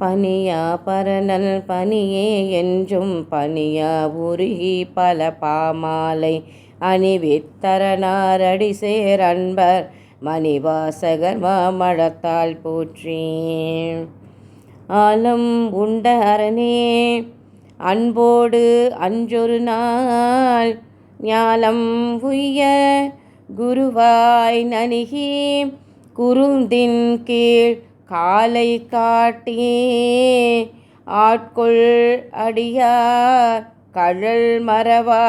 பனியா பரநல் பனியே என்றும் பனியா உருகி பல பாமாலை அணிவித்தரனாரடி சேர் அன்பர் மணிவாசகர் மாமழத்தால் போற்றி. ஆலம் உண்ட அரணே அன்போடு அஞ்சொரு நாள் ஞாலம் உய்ய குருவாய் நனிகி குருந்தின் கீழ் காலை காட்டி ஆட்கொள் அடியார் கழல் மரவா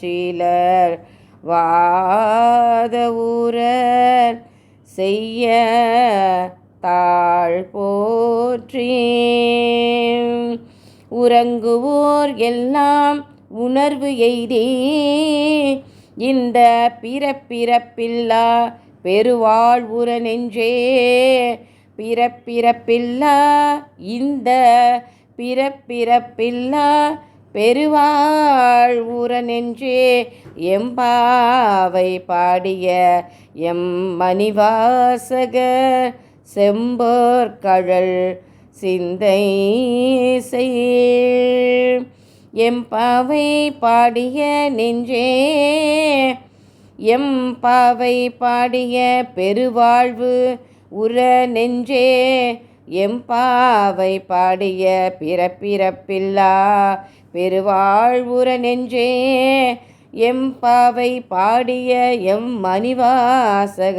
சீலர் வாத ஊரர் செய்ய தாழ் போற்றி. உறங்குவோர் எல்லாம் உணர்வு எய்தே இந்த பிறப்பிறப்பில்லா பெருவாழ்வுற நெஞ்சே பிறப்பிறப்பில்லா. இந்த பிறப்பிறப்பில்லா. பெருவாழ்வுற நெஞ்சே எம்பாவை பாடிய எம் மணிவாசக செம்போர்கழல் சிந்தை செய் எம்பாவை பாடிய நெஞ்சே எம் பாவை பாடிய பெருவாழ்வு உற நெஞ்சே எம்பாவை பாடிய பிறப்பிறப்பில்லா பெருவாழ்வுற நெஞ்சே எம்பாவை பாடிய எம் மணிவாசக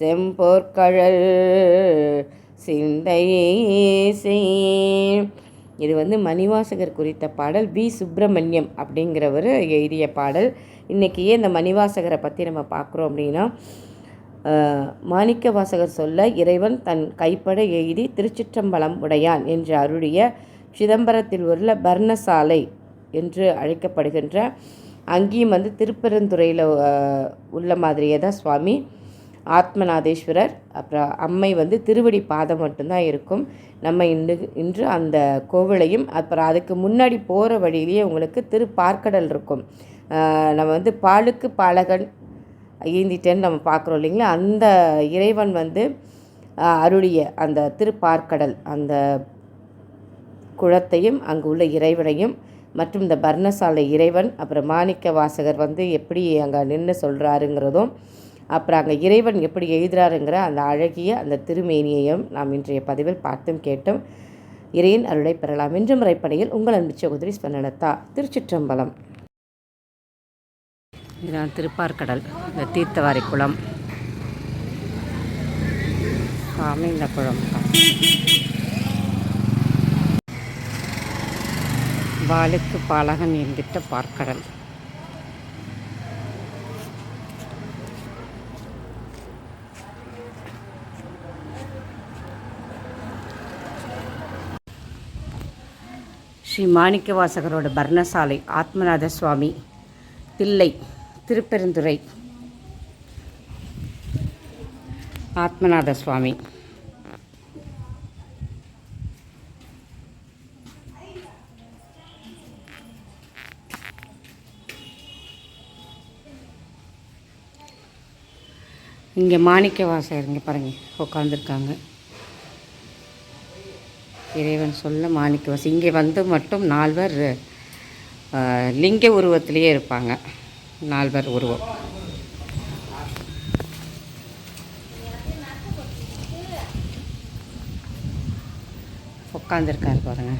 செம்பொற்கழல் சிந்தையேசே இது வந்து மணிவாசகர் குறித்த பாடல் வி. சுப்பிரமணியம் அப்படிங்கிறவர் எழுதிய பாடல். இன்றைக்கி ஏன் இந்த மணிவாசகரை பற்றி நம்ம பார்க்குறோம் அப்படின்னா மாணிக்க வாசகர் சொல்ல இறைவன் தன் கைப்பட எழுதி திருச்சிற்றம்பலம் உடையான் என்று அருளிய சிதம்பரத்தில் உள்ள பர்ணசாலை என்று அழைக்கப்படுகின்ற அங்கேயும் வந்து திருப்பெருந்துறையில் உள்ள மாதிரியே தான் சுவாமி ஆத்மநாதேஸ்வரர் அப்புறம் அம்மை வந்து திருவடி பாதம் மட்டும்தான் இருக்கும். நம்ம இன்று இன்று அந்த கோவிலையும் அப்புறம் அதுக்கு முன்னாடி போகிற வழியிலேயே உங்களுக்கு திருப்பார்க்கடல் இருக்கும். நம்ம வந்து பாலுக்கு பாலகன் ஈந்திட்டேன்னு நம்ம பார்க்குறோம் இல்லைங்களா? அந்த இறைவன் வந்து அருளிய அந்த திருப்பார்க்கடல் அந்த குளத்தையும் அங்கு உள்ள இறைவனையும் மற்றும் இந்த பர்ணசாலை இறைவன் அப்புறம் மாணிக்க வாசகர் வந்து எப்படி அங்கே நின்று சொல்கிறாருங்கிறதும் அப்புறம் அங்கே இறைவன் எப்படி எழுதுறாருங்கிற அந்த அழகிய அந்த திருமேனியையும் நாம் இன்றைய பதிவில் பார்த்தும் கேட்டும். இறையின் அருளை பெறலாம். என்றும் முறைப்படையில் உங்கள் அன்பு சகோதரி ஸ்பந்தனத்தா திருச்சிற்றம்பலம். இதுதான் திருப்பார்கடல் இந்த தீர்த்தவாரி குளம். சாமி இந்த குளம். பாலுக்கு பாலகன் என்கிட்ட பார்க்கடல். ஸ்ரீ மாணிக்க வாசகரோட பர்ணசாலை ஆத்மநாத சுவாமி தில்லை. திருப்பெருந்துறை. ஆத்மநாத சுவாமி இங்கே மாணிக்க வாசகர் இங்கே பாருங்கள் உட்காந்துருக்காங்க இறைவன் சொல்ல மாணிக்க வாசி இங்கே வந்து மட்டும் நால்வர் லிங்க உருவத்திலேயே இருப்பாங்க. நால்வர் உருவம். உட்காந்துருக்கார் பாருங்க.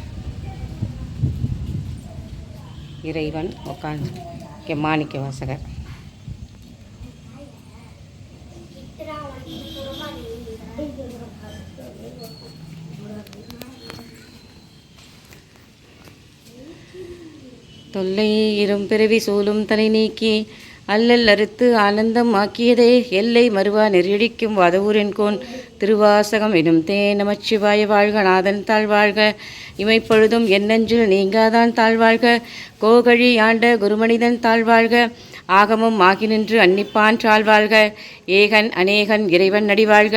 இறைவன் உட்காந்து மாணிக்க வாசகர் தொல்லை இரும் பிறவி சூலும் தலை நீக்கி அல்லல் அறுத்து ஆனந்தம் ஆக்கியதே எல்லை மறுவா நெறியடிக்கும் வதவூரின் கோன். திருவாசகம் எனும் தே நமச்சிவாய வாழ்க நாதன் தாழ்வாழ்க இமைப்பொழுதும் என்னெஞ்சில் நீங்காதான் தாழ்வாழ்க கோகழி ஆண்ட குருமனிதன் தாழ்வாழ்க ஆகமும் ஆகி நின்று அன்னிப்பான் சாழ்வாழ்க ஏகன் அநேகன் இறைவன் நடிவாழ்க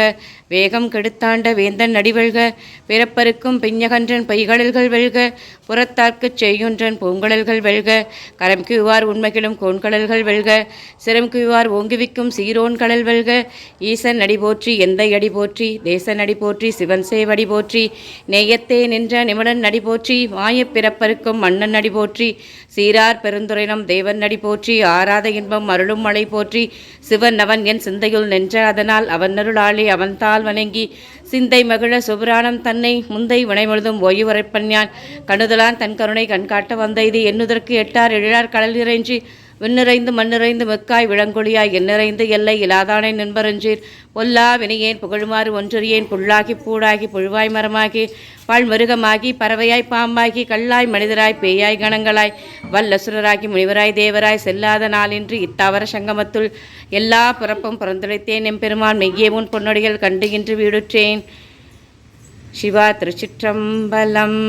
வேகம் கெடுத்தாண்ட வேந்தன் நடிவழ்க பிறப்பருக்கும் பிஞ்சகன்றன் பைகடல்கள் வெல்க புறத்தார்க்குச் செய்யுன்றன் பூங்கடல்கள் வெல்க கரம் குவார் உண்மைகளும் கோண்கடல்கள் வெல்க சிரம் குவார் ஓங்குவிக்கும் சீரோன் கடல் வெல்க ஈசன் அடி போற்றி எந்தை அடி போற்றி தேசன் அடி போற்றி சிவன் சேவடி போற்றி நேயத்தே நின்ற நிமிடன் நடி போற்றி மாயப் பிறப்பருக்கும் மன்னன் அடி போற்றி சீரார் பெருந்துரைனம் தேவன் நடி போற்றி ஆராத இன்பம் அருளும் மழை போற்றி சிவன் அவன் என் சிந்தையுள் நின்ற அதனால் அவன் அருளாளி அவன்தால் வணங்கி சிந்தை மகிழ சுபராணம் தன்னை முந்தை வினைமுழுதும் ஓய்வுரைப்பன்யான் கணுதலான் தன் கருணை கண்காட்ட வந்த இது எண்ணுதற்கு எட்டார் எழிலார் கடல் இறைஞ்சி விண்ணிறைந்து மண்ணிறைந்து மெக்காய் விளங்கொழியாய் எண்ணிறைந்து எல்லை இலாதானை நின்பரஞ்சீர். பொல்லா வினையேன் புகழுமாறு ஒன்றறியேன். புல்லாகி பூடாகி புழுவாய் மரமாகி பாழ்மிருகமாகி பறவையாய் பாம்பாகி கல்லாய் மனிதராய் பேயாய் கணங்களாய். வல்லசுரராகி முனிவராய் தேவராய் செல்லாத நாளின்றி இத்தாவர சங்கமத்துள் எல்லா பிறப்பும் பிறந்துழைத்தேன் எம்பெருமான் மெய்யே உன் பொன்னொடிகள் கண்டு இன்று வீடுற்றேன். சிவா திருச்சிற்றம்பலம்.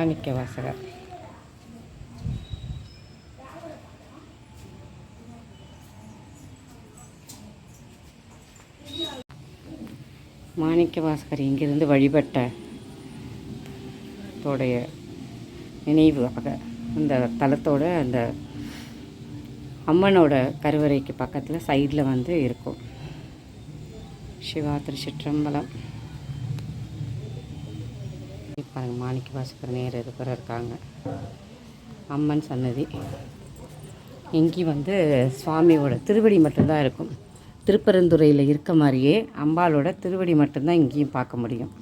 மாணிக்க வாசகர். மாணிக்க வாசகர் இங்கிருந்து வழிபட்ட தோடைய நினைவாக அந்த தலத்தோட அந்த அம்மனோட கருவறைக்கு பக்கத்தில் சைடில் வந்து இருக்கும். சிவா திருச்சிற்றம்பலம். பாருங்க மாணிக்க பாஸ்கர் நேர் இருக்கிற இருக்காங்க. அம்மன் சன்னதி. எங்கேயும் வந்து சுவாமியோட திருவடி மட்டும்தான் இருக்கும். திருப்பரந்துறையில் இருக்க மாதிரியே அம்பாளோட திருவடி மட்டும்தான் இங்கேயும் பார்க்க முடியும்.